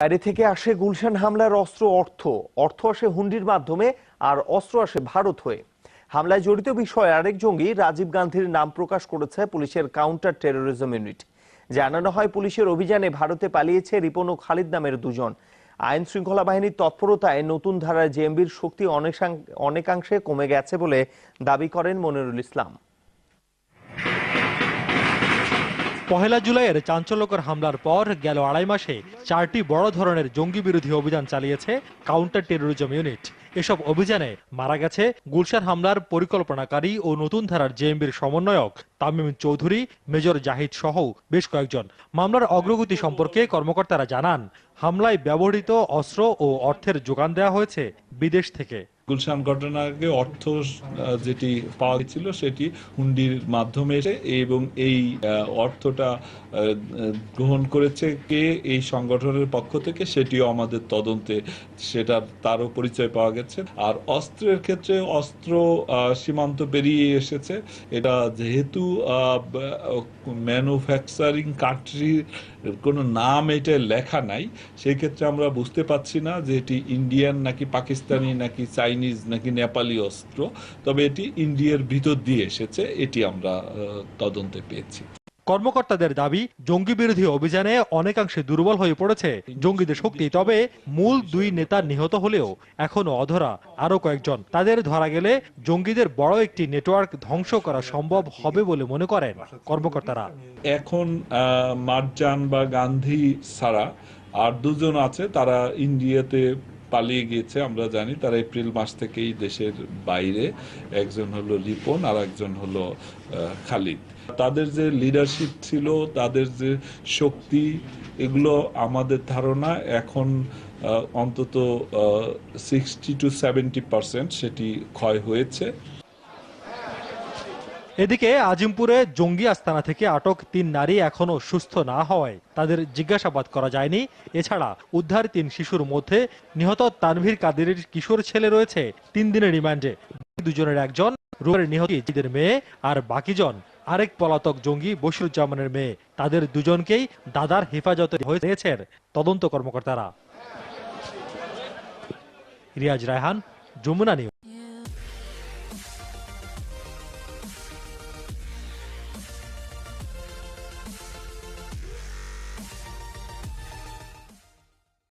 বাইরে থেকে আসে গুলশান হামলার অস্ত্র অর্থ। অর্থ আসে হুন্ডির মাধ্যমে আর অস্ত্র আসে ভারত হয়ে। হামলায় জড়িত বিষয়ে আরেক জঙ্গি রাজীব গান্ধীর নাম প্রকাশ করেছে পুলিশের কাউন্টার টেরোরিজম ইউনিট। জানানো হয়, পুলিশের অভিযানে ভারতে পালিয়েছে রিপন ও খালিদ নামের দুজন। আইন শৃঙ্খলা বাহিনীর তৎপরতায় নতুন ধারায় জেএমবির শক্তি অনেকাংশে কমে গেছে বলে দাবি করেন মনিরুল ইসলাম। পহেলা জুলাইয়ের চাঞ্চল্যকর হামলার পর গেল আড়াই মাসে চারটি বড় ধরনের জঙ্গি বিরোধী অভিযান চালিয়েছে কাউন্টার টেরোরিজম ইউনিট। এসব অভিযানে মারা গেছে গুলশান হামলার পরিকল্পনাকারী ও নতুন ধারার জেএমবির সমন্বয়ক তামিম চৌধুরী, মেজর জাহিদ সহ বেশ কয়েকজন। মামলার অগ্রগতি সম্পর্কে কর্মকর্তারা জানান, হামলায় ব্যবহৃত অস্ত্র ও অর্থের যোগান দেওয়া হয়েছে বিদেশ থেকে। গুলশান ঘটনার আগে অর্থ যেটি পাওয়া গেছিল সেটি হুন্ডির মাধ্যমে এবং এই অর্থটা গ্রহণ করেছে কে এই সংগঠনের পক্ষ থেকে সেটিও আমাদের তদন্তে সেটার তারও পরিচয় পাওয়া গেছে। আর অস্ত্রের ক্ষেত্রে অস্ত্র সীমান্ত পেরিয়ে এসেছে। এটা যেহেতু ম্যানুফ্যাকচারিং কান্ট্রির কোনো নাম এটা লেখা নাই সেই ক্ষেত্রে আমরা বুঝতে পারছি না যে এটি ইন্ডিয়ান নাকি পাকিস্তানি নাকি চাইনিজ নাকি নেপালি অস্ত্র। তবে এটি ইন্ডিয়ার ভিতর দিয়ে এসেছে, এটি আমরা তদন্তে পেয়েছি। কর্মকর্তাদের দাবি, জঙ্গি বিরোধী অভিযানে অনেকাংশে দুর্বল হয়ে পড়েছে। জঙ্গিদের শক্তি, তবে মূল দুই নেতা নিহত হলেও এখনও অধরা আরও কয়েকজন। তাদের ধরা গেলে জঙ্গিদের বড় একটি নেটওয়ার্ক ধ্বংস করা সম্ভব হবে বলে মনে করেন কর্মকর্তারা। এখন মারজান বা গান্ধী ছাড়া আর দুজন আছে, তারা ইন্ডিয়াতে পালিয়ে গিয়েছে, আমরা জানি। তারা এপ্রিল মাস থেকেই দেশের বাইরে। একজন হলো রিপন আর একজন হলো খালিদ। তাদের যে লিডারশিপ ছিল, তাদের যে শক্তি, এগুলো আমাদের ধারণা। এখন অন্তত সিক্সটি টু সেভেন্টি পার্সেন্ট সেটি ক্ষয় হয়েছে। এদিকে আজিমপুরে জঙ্গি আস্তানা থেকে আটক তিন নারী এখনও সুস্থ না হওয়ায় তাদের জিজ্ঞাসাবাদ করা যায়নি। এছাড়া উদ্ধার তিন শিশুর মধ্যে নিহত তানভীর কাদেরের কিশোর ছেলে রয়েছে, তিন দিনের রিমান্ডে। দুজনের একজন রুয়ের নিহত জিদের মেয়ে আর বাকিজন আরেক পলাতক জঙ্গি বশিরুজ্জামানের মেয়ে। তাদের দুজনকেই দাদার হেফাজতে হয়েছেন তদন্ত কর্মকর্তারা। রিয়াজ রায়হান, যমুনা নিউজ।